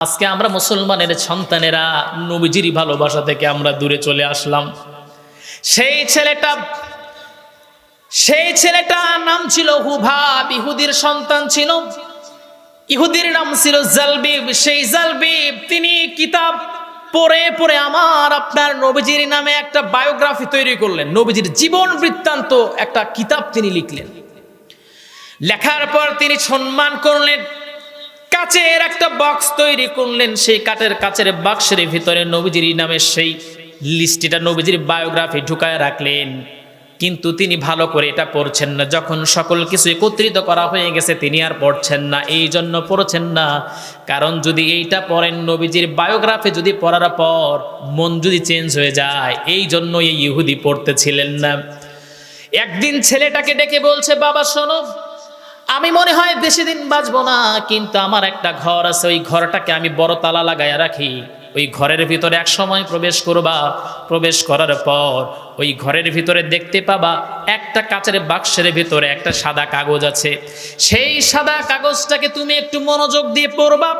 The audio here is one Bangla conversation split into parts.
আজকে আমরা মুসলমানের সন্তানেরা নবীজির ভালোবাসা থেকে আমরা দূরে চলে আসলাম। সেই ছেলেটা সেই ছেলেটা নাম ছিল হুভা, ইহুদির সন্তান ছিল। ইহুদির নাম ছিল জালবিব। সেই জালবিব, তিনি কিতাব পড়ে পড়ে আমার, আপনার নবীজির নামে একটা বায়োগ্রাফি তৈরি করলেন। নবীজির জীবন বৃত্তান্ত একটা কিতাব তিনি লিখলেন। লেখার পর তিনি সম্মান করলেন। কাচের একটা বক্স তৈরি করলেন, সেই কাঠের কাচের বাক্সের ভিতরে নবীজির নামের সেই লিস্টিটা নবীজির বায়োগ্রাফি ঢুকায় রাখলেন। কিন্তু তিনি ভালো করে এটা পড়ছেন না। যখন সকল কিছু একত্রিত করা হয়ে গেছে, তিনি আর পড়ছেন না। এই জন্য পড়ছেন না। কারণ যদি এইটা পড়েন, নবীজির বায়োগ্রাফি যদি পড়ার পর মন যদি চেঞ্জ হয়ে যায়, এই জন্য এই ইহুদি পড়তেছিলেন না। একদিন ছেলেটাকে ডেকে বলছে, বাবা, শোনো আমি মনে হয় বেশি দিন বাঁচবো না, কিন্তু আমার একটা ঘর আছে, ওই ঘরটাকে আমি বড় তালা লাগাইয়া রাখি। ওই ঘরের ভিতরে এক সময় প্রবেশ করবা, প্রবেশ করার পর ওই ঘরের ভিতরে দেখতে পাবা, একটা কাচের বাক্সের ভিতরে একটা সাদা কাগজ আছে। সেই সাদা কাগজটাকে তুমি একটু মনোযোগ দিয়ে পড়বা,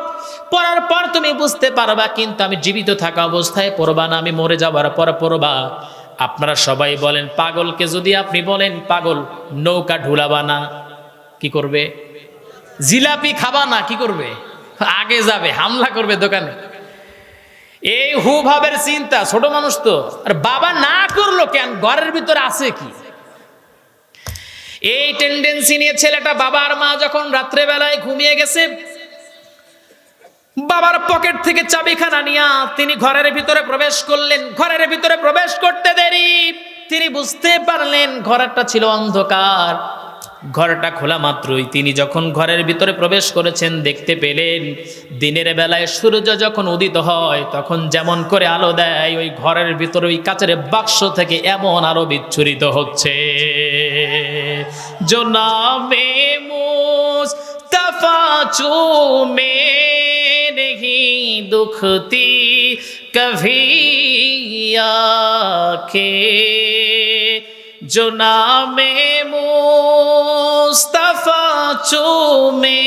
পড়ার পর তুমি বুঝতে পারবা, কিন্তু আমি জীবিত থাকা অবস্থায় পড়বা না, আমি মরে যাওয়ার পর পড়বা। আপনারা সবাই বলেন, পাগলকে যদি আপনি বলেন, পাগল নৌকা ঢুলাবা না। কি করবে? জিলাপি খাবা না, কি করবে? আগে যাবে, হামলা করবে দোকানে। এই হু ভাবের চিন্তা, ছোট মানুষ তো। আর বাবা না করল কেন? ঘরের ভিতরে আছে কি? এই টেন্ডেন্সি নিয়ে ছেলেটা বাবার মা যখন রাত্রে বেলায় ঘুমিয়ে গেছে, বাবার পকেট থেকে চাবিখানা নিয়া তিনি ঘরের ভিতরে প্রবেশ করলেন। ঘরের ভিতরে প্রবেশ করতে দেরি। তিনি বুঝতে পারলেন, ঘরটা ছিল অন্ধকার। ঘরটা খোলা মাত্রই। তিনি যখন ঘরের ভিতরে প্রবেশ করেছেন, দেখতে পেলেন, দিনের বেলায় সূর্য যখন উদিত হয়, তখন যেমন করে আলো দেয়, ওই ঘরের ভিতরে ওই কাচের বাক্স থেকে এমন আলো বিচ্ছুরিত হচ্ছে। জোনাবে মুস্তফা চুমে দুখতি মু मुस्तफ़ा चूमे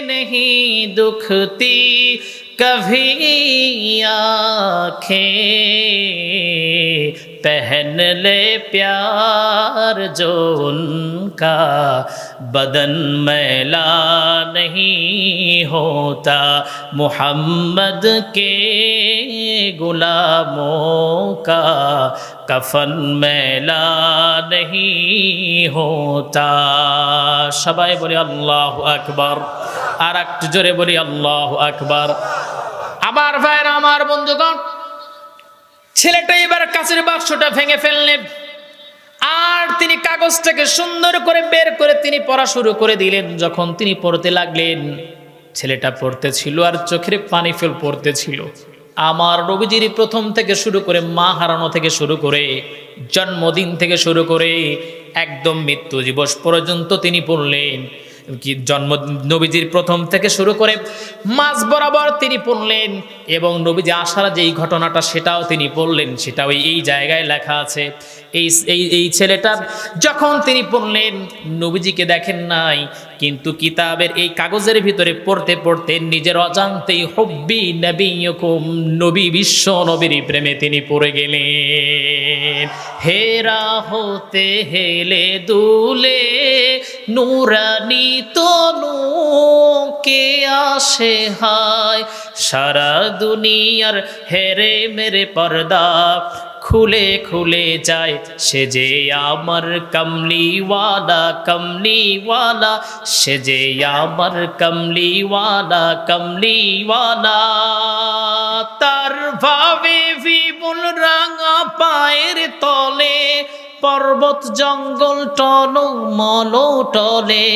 नहीं दुखती, कभी आँखें पहन ले प्यार जो उनका बदन मैला नहीं होता। मोहम्मद के गुलामों का কফন মেলা নেই হোতা। সবাই বলি আল্লাহ আকবর। আর একটু জোরে বলি আল্লাহ আকবর। আমার ভাইয়ের, আমার বন্ধুগণ, ছেলেটা এবার কাছের বাক্সটা ভেঙে ফেললেন। আর তিনি কাগজটাকে সুন্দর করে বের করে তিনি পড়া শুরু করে দিলেন যখন তিনি পড়তে লাগলেন। ছেলেটা পড়তেছিল আর চোখের পানি ফেল পড়তেছিল। আমার রবিজির প্রথম থেকে শুরু করে মা হারানো থেকে শুরু করে জন্মদিন থেকে শুরু করে একদম মৃত্যু দিবস পর্যন্ত তিনি পড়লেন। জন্ম, নবীজির প্রথম থেকে শুরু করে মাঝ বরাবর তিনি পড়লেন এবং নবীজি আসার যেই ঘটনাটা সেটাও তিনি পড়লেন, সেটাও এই- জায়গায় লেখা আছে। এই এই এই ছেলেটার যখন তিনি পড়লেন, নবীজিকে দেখেন নাই, কিন্তু কিতাবের এই কাগজের ভিতরে পড়তে পড়তে নিজের অজান্তেই হব্বি নবীকুম নবী বিশ্ব নবীর প্রেমে তিনি পড়ে গেলেন। হেরা হতে হেলে দুলে, নুরানি তনু কে আসে হায়। সারা দুনিয়ার হেরে মেরে পর্দা খুলে খুলে যায়। সে যে আমার কমলিওয়ালা কমলিওয়ালা। সে যে আমার কমলিওয়ালা কমলিওয়ালা। তার ভাবে বিপুল রাঙা পায়ের তলে পর্বত, জঙ্গল টল মল টলে,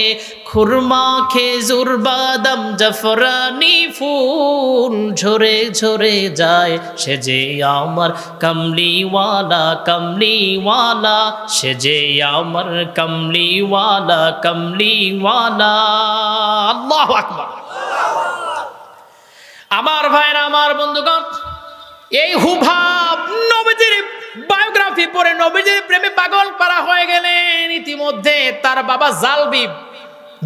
খুরমা, খেজুর, বাদাম, জাফরানি ফুল ঝরে ঝরে যায়। সে যে আমার কমলিওয়ালা কমলিওয়ালা, সে যে আমার কমলিওয়ালা কমলিওয়ালা। আকবার। আমার ভাইরা আমার বন্ধুগণ, এই হুভাব নবীজির বায়োগ্রাফি পড়ে নবীজির প্রেমে পাগল পারা হয়ে গেলেন। ইতিমধ্যে তার বাবা জালবি।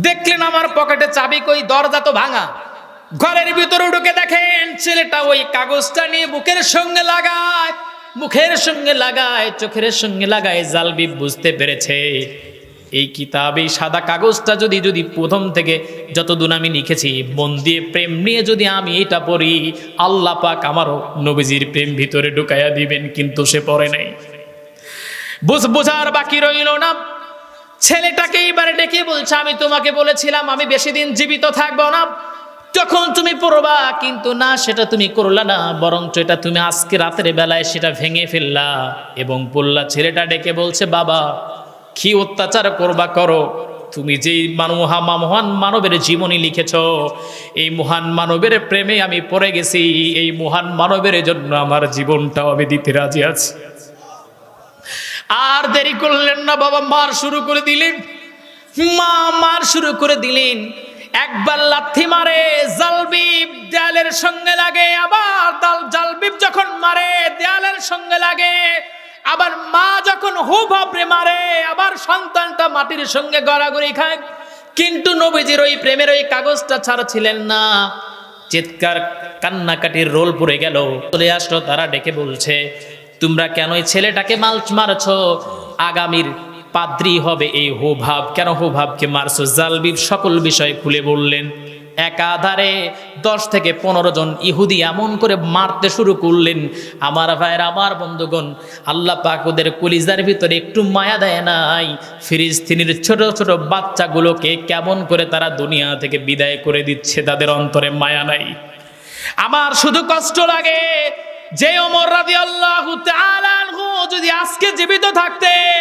দেখলেন আমার পকেটে চাবি কই, দরজা তো ভাঙা। ঘরের ভিতরে ঢুকে দেখেন ছেলেটা ওই কাগজটা নিয়ে বুকের সঙ্গে লাগায়, মুখের সঙ্গে লাগায়, চোখের সঙ্গে লাগায়। জালবি বুঝতে পেরেছে। এই কিতাব সাদা কাগজটা যদি যদি প্রথম থেকে যতদূর আমি লিখেছি, মন দিয়ে প্রেম নিয়ে যদি আমি এটা পড়ি, আল্লাহ পাক আমারও নবীজির প্রেম ভিতরে ঢুকাইয়া দিবেন, কিন্তু সে পড়ে নাই। বুঝ, বোঝার বাকি রইল না। ছেলেটাকে এইবারে ডেকে বলছে, আমি তোমাকে বলেছিলাম, আমি বেশি দিন জীবিত থাকব না। যখন তুমি পড়বা, কিন্তু না, সেটা তুমি করলা না, বরঞ্চ এটা তুমি আজকে রাতের বেলায় সেটা ভেঙে ফেললা এবং বললা, ছেলেটা ডেকে বলছে, বাবা কি অত্যাচার করবা করো? তুমি যেই মহা মহান মানবের জীবনী লিখেছ, এই মহান মানবের প্রেমে আমি পড়ে গেছি, এই মহান মানবের জন্য আমার জীবনটাও আমি দিতে রাজি আছি। আর দেরি করলেন না, বাবা মার শুরু করে দিলেন। মা মার শুরু করে দিলেন। একবার লাথি মারে, জালবিব দেয়ালের সঙ্গে লাগে, আবার জালবিব যখন মারে, দেয়ালের সঙ্গে লাগে। আবার মা যখন হু ভাবরে মারে, আবার সন্তানটা মাটির সঙ্গে গড়াগড়ি খায়। কিন্তু নবীজির ওই প্রেমের ওই কাগজটা ছাড়া ছিলেন না। চিৎকার, কান্নাকাটির রোল পড়ে গেল। চলে আসলো, তারা ডেকে বলছে, তোমরা কেন এই ছেলেটাকে মালচ মারছ? আগামীর পাদ্রি হবে এই হোভাব কেন হোভাবকে মারছো? জালবিব সকল বিষয় খুলে বললেন একাধারে দশ থেকে পনেরো জন ইহুদি এমন করে মারতে শুরু করলেন। আমার ভাইয়ের, আমার বন্ধুগণ, আল্লাহ পাক ওদের কলিজার ভিতরে একটু মায়া দেয় নাই। ফিরিস্তিনির ছোট ছোট বাচ্চাগুলোকে কেমন করে তারা দুনিয়া থেকে বিদায় করে দিচ্ছে, তাদের অন্তরে মায়া নাই। আমার শুধু কষ্ট লাগে যে ওমর রাজি আল্লাহ যদি আজকে জীবিত থাকতেন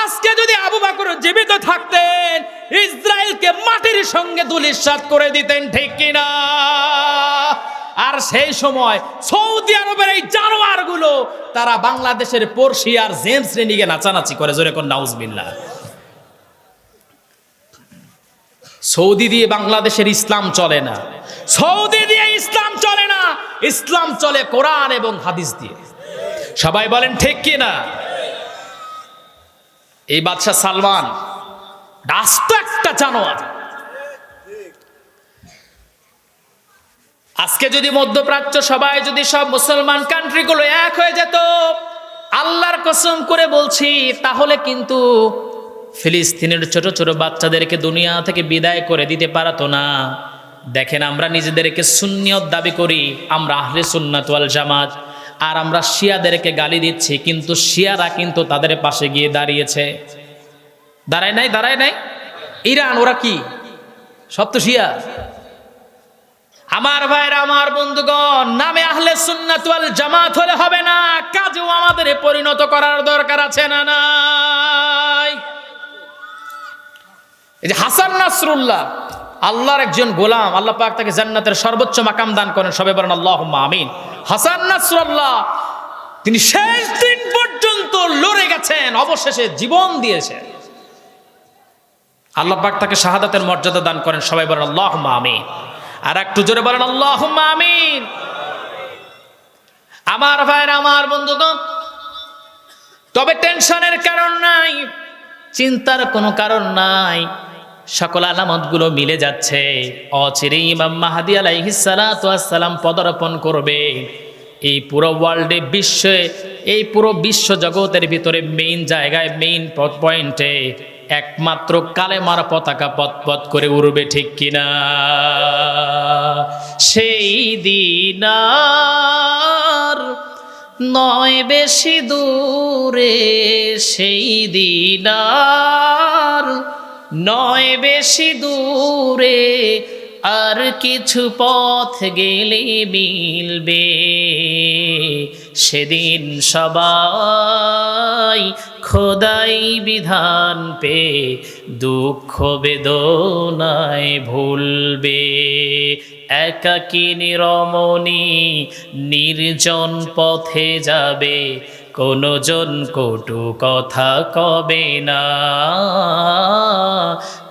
আজকে যদি আবু বকর জীবিত থাকতেন, ইসরায়েলকে মাটির সঙ্গে দুলিশাত করে দিতেন, ঠিক কিনা? আর সেই সময় সৌদি আরবের এই জানোয়ারগুলো, তারা বাংলাদেশের পড়শি আর জেমস রেনিকে নাচানাচি করে, জোরে কোন নাউজবিল্লাহ। সৌদি দিয়ে বাংলাদেশের ইসলাম চলে না। সৌদি দিয়ে ইসলাম চলে না। ইসলাম চলে কোরআন এবং হাদিস দিয়ে। সবাই বলেন, ঠিক কি না এই বাদশাহ সালমান একটা জানোয়ার। আজকে যদি মধ্যপ্রাচ্য সবাই যদি সব মুসলমান কান্ট্রিগুলো এক হয়ে যেত, আল্লাহর কসম করে বলছি, তাহলে কিন্তু ফিলিস্তিনের ছোট ছোট বাচ্চাদেরকে দুনিয়া থেকে বিদায় করে দিতে পারতো না। দেখেন আমরা নিজেদেরকে সুন্নিয়ত দাবি করি, আমরা আহলে সুন্নাত জামাত। আর আমরা শিয়াদেরকে গালি দিচ্ছি, কিন্তু শিয়ারা কিন্তু তাদের পাশে গিয়ে দাঁড়িয়েছে। দাঁড়ায় নাই দাঁড়ায় নাই? ইরান, ওরা কি? সব তো শিয়া। আমার ভাইরা, আমার বন্ধুগণ, নামে আহলে সুন্নাত ওয়াল জামাত হলে হবে না, কাজেও আমাদের পরিণত করার দরকার আছে না নাই? এই যে হাসান নাসরুল্লাহ, আল্লাহর একজন গোলাম, আল্লাহ পাক তাকে জান্নাতের সর্বোচ্চ মাকাম দান করেন, সবে বলেন আল্লাহ আমিন। হাসান নাসরুল্লাহ, তিনি শেষ দিন পর্যন্ত লড়ে গেছেন, অবশেষে জীবন দিয়েছেন। আল্লাহ পাক তাকে শাহাদাতের মর্যাদা দান করেন, সবাই বলেন আল্লাহ আমিন। আর একটু জোরে বলেন আল্লাহ আমিন। আমার ভাইয়ের, আমার বন্ধুগণ, তবে টেনশনের কারণ নাই, চিন্তার কোনো কারণ নাই। সকল আলামতগুলো মিলে যাচ্ছে। অচিরে ইমাম মাহাদি আলাইহিসালাম পদার্পণ করবে। এই পুরো ওয়ার্ল্ডে বিশ্বে, এই পুরো বিশ্ব জগতের ভিতরে মেইন জায়গায় মেইন পয়েন্টে একমাত্র কালেমার পতাকা পথ পথ করে উড়বে ঠিক কিনা? সেই দিনার নয় বেশি দূরে সেই দিনার নয় বেশি দূরে আর কিছু পথ গেলে মিলবে। সেদিন সবাই খোদাই বিধান পে, দুঃখ বেদনায় ভুলবে। একাকী নিরমণি নির্জন পথে যাবে কোনো জন কটু কথা কবে না?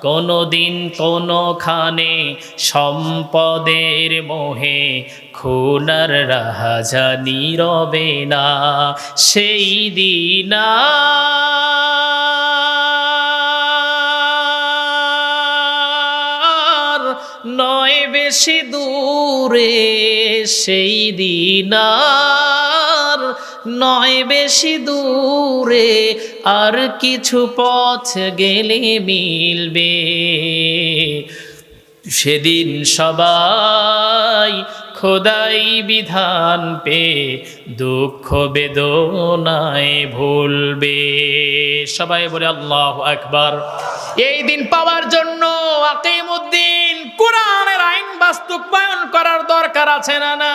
কোনো দিন কোনোখানে সম্পদের মোহে খুনার রাহাজানি রবে না। সেই দিনা নয় বেশি দূরে, সেই দিন নয় বেশি দূরে, আর কিছু পথ গেলে মিলবে। সেদিন সবাই খোদাই বিধান পে দুঃখ বেদনায় ভুলবে। সবাই বলে, আল্লাহ একবার এই দিন পাওয়ার জন্য কোরআনের আইন বাস্তবায়ন করার দরকার আছে না না